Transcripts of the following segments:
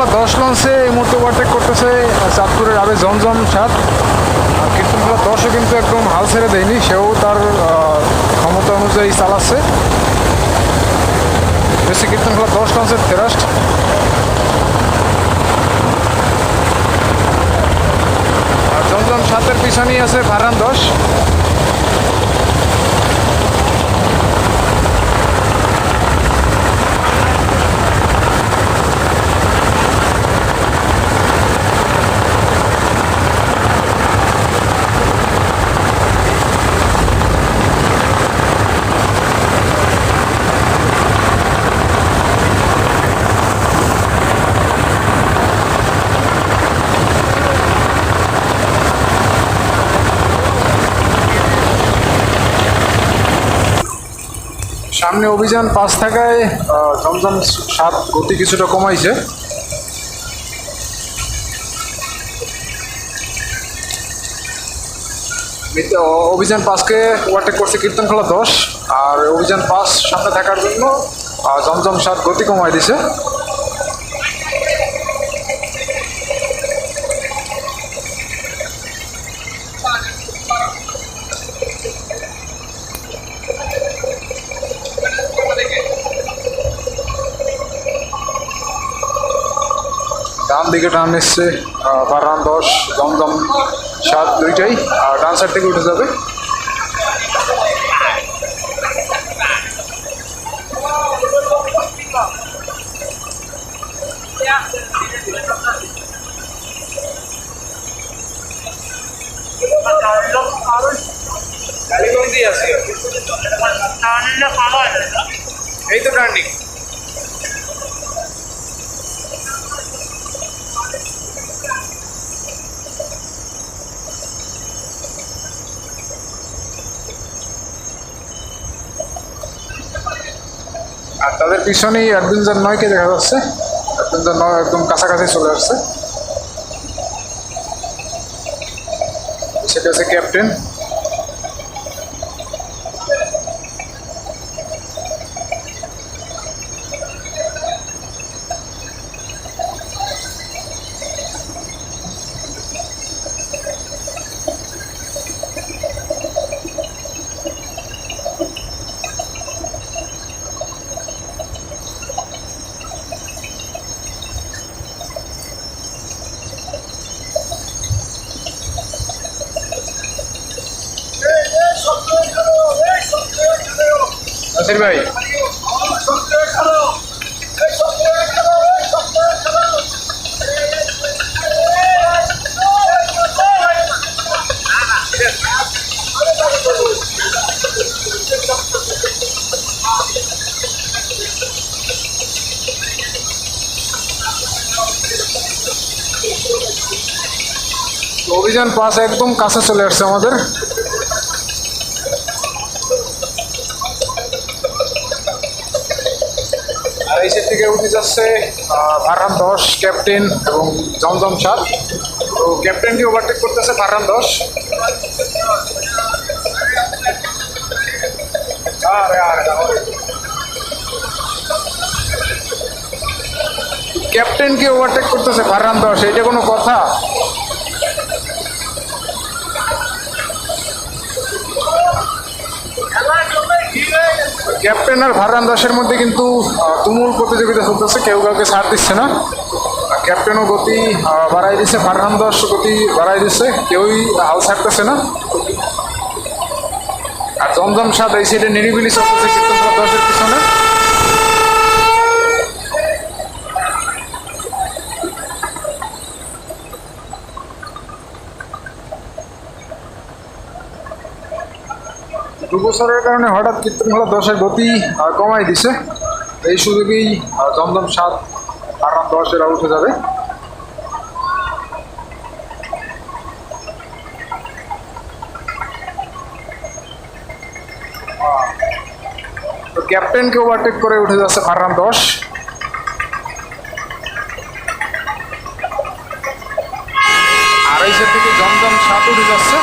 কীর্তনখোলা দশ লঞ্চে এই মুহূর্তে ওভারটেক করতেছে চাঁদপুরের আবে জমজম সাত কীর্তনখোলা দশও কিন্তু একদম হাল ছেড়ে দেয়নি, সেও তার ক্ষমতা অনুযায়ী চালাচ্ছে। বেশি কীর্তনখোলা দশ লঞ্চের থেরাস্ট আর জমজম সাতের পিছনেই আছে ভারান দশ। সামনে অভিযান পাঁচ থাকায় রমজান সাত গতি কিছুটা কমাইছে। অভিযান পাঁচকে ওভারটেক করছে কীর্তন কীর্তনখোলা দশ। আর অভিযান পাঁচ সামনে থাকার জন্য জমজম সাত গতি কমাই দিছে। দিকে টান এসছে বারান দশ, দমদম সাত দুইটাই, আর ডান সাইড থেকে উঠে যাবে। এই তো টার্নিং আর তাদের পিছনেই অ্যাডভেঞ্চার নয়কে দেখা যাচ্ছে অ্যাডভেঞ্চার নয়, একদম কাছাকাছি চলে আসছে। সেটা হচ্ছে ক্যাপ্টেন নাসির ভাই। তো অভিযান পাস একদম কাছে চলে আসছে আমাদের। সাইড থেকে উঠে যাচ্ছে ফারহান দশ, ক্যাপ্টেন এবং জমজম সাত। তো ক্যাপ্টেনটি ওভারটেক করতেছে ফারহান দশ। ক্যাপ্টেনকে ওভারটেক করতেছে ফারহান দশ এইটা কোনো কথা? ক্যাপ্টেন আর ভাররান দাসের মধ্যে কিন্তু তুমুল প্রতিযোগিতা চলতেছে, কেউ কাউকে ছাড় দিচ্ছে না। ক্যাপ্টেনও গতি বাড়াই দিচ্ছে ফারহান দাস গতি বাড়াই দিচ্ছে কেউই হাল ছাড়তেছে না। আর জমজম সাদ এই সাইডে নিরিবিলি চলতেছে কীর্তন দশের পিছনে। দু বছরের কারণে হঠাৎ কীর্তনখোলা দশের গতি কমাই দিছে। এই সুযোগেই দমদম সাত, আরাম দশের উঠে যাবে। তো ক্যাপ্টেনকে ওভারটেক করে উঠে যাচ্ছে ফাররান দশ। আড়াইশের থেকে জমজম সাত উঠে যাচ্ছে।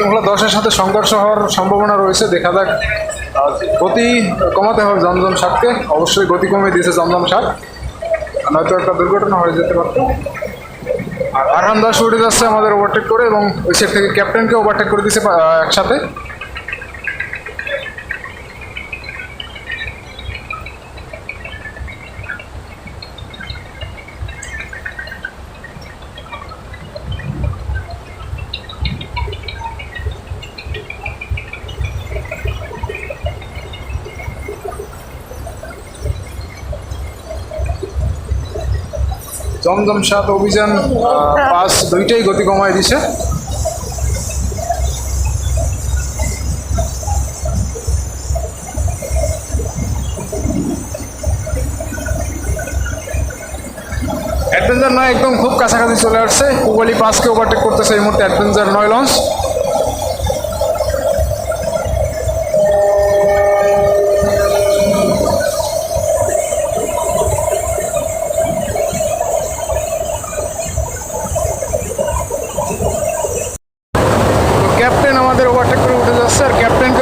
তোমরা দশের সাথে সংঘর্ষ হওয়ার সম্ভাবনা রয়েছে। দেখা যাক গতি কমাতে হবে জমজম সাতকে অবশ্যই গতি কমে দিয়েছে জমজম সাত নয়তো একটা দুর্ঘটনা হয়ে যেতে পারত। আর আরহান দাস উঠে যাচ্ছে আমাদের ওভারটেক করে এবং ওই সেট থেকে ক্যাপ্টেনকে ওভারটেক করে দিয়েছে একসাথে। জমজম সাত অভিযান পাস দুইটাই গতি কমায় দিছে। অ্যাডভেঞ্চার নয়, একদম খুব কাছাকাছি চলে আসছে। পুবালি পাসকে ওভারটেক করতেছে এই মুহূর্তে অ্যাডভেঞ্চার নয় লঞ্চ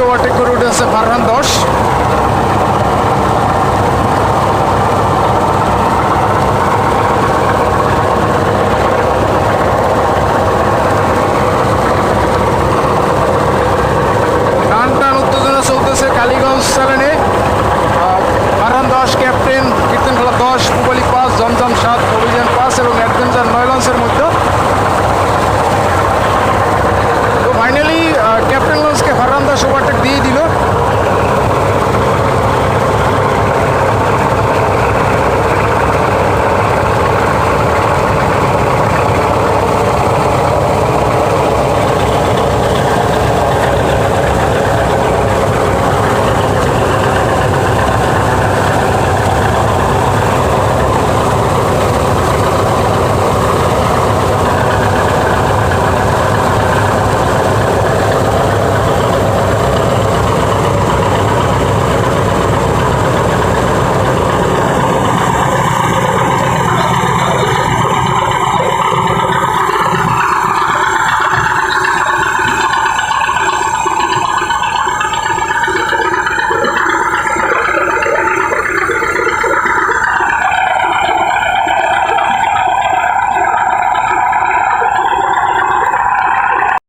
ওয়াটিকুর রোড আছে ফারহান দশ